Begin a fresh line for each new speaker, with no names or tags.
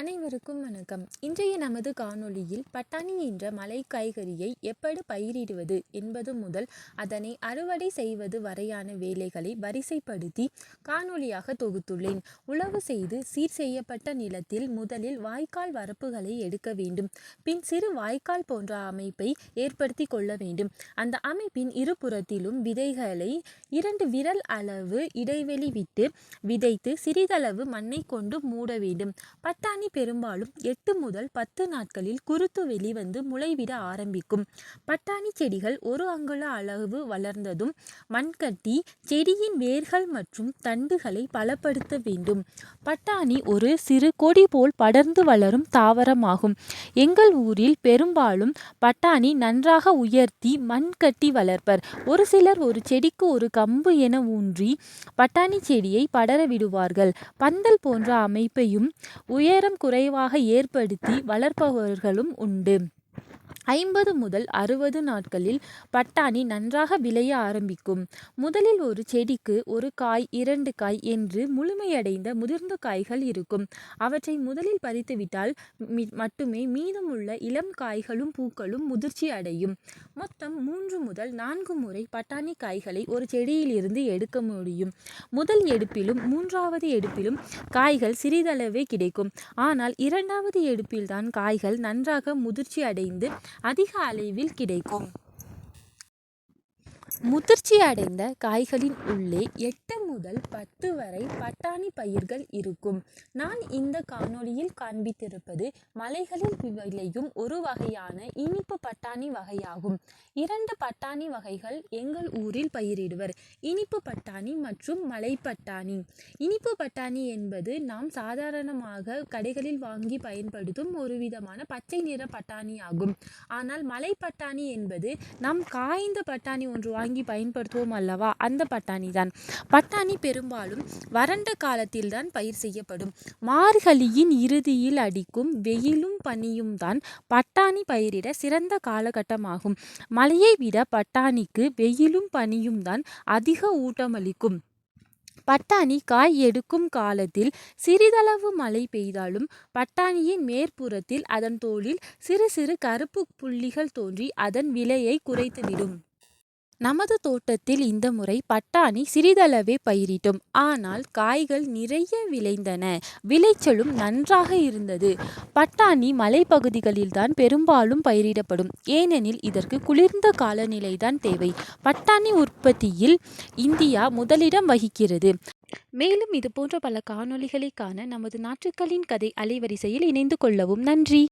அனைவருக்கும் வணக்கம். இன்றைய நமது காணொளியில் பட்டாணி என்ற மலை காய்கறியை எப்படி பயிரிடுவது என்பது முதல் அதனை அறுவடை செய்வது வரையான வேலைகளை வரிசைப்படுத்தி காணொளியாக தொகுத்துள்ளேன். உழவு செய்து சீர் செய்யப்பட்ட நிலத்தில் முதலில் வாய்க்கால் வரப்புகளை எடுக்க வேண்டும். பின் சிறு வாய்க்கால் போன்ற அமைப்பை ஏற்படுத்தி கொள்ள வேண்டும். அந்த அமைப்பின் இருபுறத்திலும் விதைகளை இரண்டு விரல் அளவு இடைவெளி விட்டு விதைத்து சிறிதளவு மண்ணை கொண்டு மூட வேண்டும். பட்டாணி பெரும்பாலும் எட்டு முதல் பத்து நாட்களில் குருத்து வெளிவந்து முளைவிட ஆரம்பிக்கும். பட்டாணி செடிகள் ஒரு அங்குல அளவு வளர்ந்ததும் மண்கட்டி செடியின் வேர்கள் மற்றும் தண்டுகளை பலப்படுத்த வேண்டும். பட்டாணி ஒரு சிறு கொடி போல் படர்ந்து வளரும் தாவரமாகும். எங்கள் ஊரில் பெரும்பாலும் பட்டாணி நன்றாக உயர்த்தி மண் கட்டி வளர்ப்பர். ஒரு சிலர் ஒரு செடிக்கு ஒரு கம்பு என ஊன்றி பட்டாணி செடியை படர விடுவார்கள். பந்தல் போன்ற அமைப்பையும் உயரம் குறைவாக ஏற்படுத்தி வளர்ப்பவர்களும் உண்டு. ஐம்பது முதல் அறுபது நாட்களில் பட்டாணி நன்றாக விளைய ஆரம்பிக்கும். முதலில் ஒரு செடிக்கு ஒரு காய் இரண்டு காய் என்று முழுமையடைந்த முதிர்ந்த காய்கள் இருக்கும். அவற்றை முதலில் பறித்துவிட்டால் மட்டுமே மீதமுள்ள இளம் காய்களும் பூக்களும் முதிர்ச்சி அடையும். மொத்தம் மூன்று முதல் நான்கு முறை பட்டாணி காய்களை ஒரு செடியிலிருந்து எடுக்க முடியும். முதல் எடுப்பிலும் மூன்றாவது எடுப்பிலும் காய்கள் சிறிதளவே கிடைக்கும். ஆனால் இரண்டாவது எடுப்பில்தான் காய்கள் நன்றாக முதிர்ச்சி அடைந்து அதிக அளவில் கிடைக்கும். முதிர்ச்சி அடைந்த காய்களின் உள்ளே எட்டு முதல் பத்து வரை பட்டாணி பயிர்கள் இருக்கும். நான் இந்த காணொளியில் காண்பித்திருப்பது மலைகளில் விளையும் ஒரு வகையான இனிப்பு பட்டாணி வகையாகும். இரண்டு பட்டாணி வகைகள் எங்கள் ஊரில் பயிரிடுவர். இனிப்பு பட்டாணி மற்றும் மலை பட்டாணி. இனிப்பு பட்டாணி என்பது நாம் சாதாரணமாக கடைகளில் வாங்கி பயன்படுத்தும் ஒரு விதமான பச்சை நிற பட்டாணி ஆகும். ஆனால் மலை பட்டாணி என்பது நாம் காய்ந்த பட்டாணி ஒன்று வாங்கி பயன்படுத்துவோம் அல்லவா? அந்த பட்டாணி தான் பட்டாணி பெரும்பாலும் வறண்ட காலத்தில் தான் பயிர் செய்யப்படும். மார்கழியின் இறுதியில் அடிக்கும் வெயிலும் பனியும் தான் பட்டாணி பயிரிட சிறந்த காலகட்டமாகும். மழையை விட பட்டாணிக்கு வெயிலும் பனியும் தான் அதிக ஊட்டமளிக்கும். பட்டாணி காய் எடுக்கும் காலத்தில் சிறிதளவு மழை பெய்தாலும் பட்டாணியின் மேற்புறத்தில் அதன் தோளில் சிறு சிறு கருப்பு புள்ளிகள் தோன்றி அதன் விலையை குறைத்துவிடும். நமது தோட்டத்தில் இந்த முறை பட்டாணி சிறிதளவே பயிரிட்டோம். ஆனால் காய்கள் நிறைய விளைந்தன. விளைச்சலும் நன்றாக இருந்தது. பட்டாணி மலைப்பகுதிகளில்தான் பெரும்பாலும் பயிரிடப்படும். ஏனெனில் இதற்கு குளிர்ந்த காலநிலைதான் தேவை. பட்டாணி உற்பத்தியில் இந்தியா முதலிடம் வகிக்கிறது. மேலும் இது போன்ற பல காணொளிகளை காண நமது நாற்றுக்களின் கதை அலைவரிசையில் இணைந்து கொள்ளவும். நன்றி!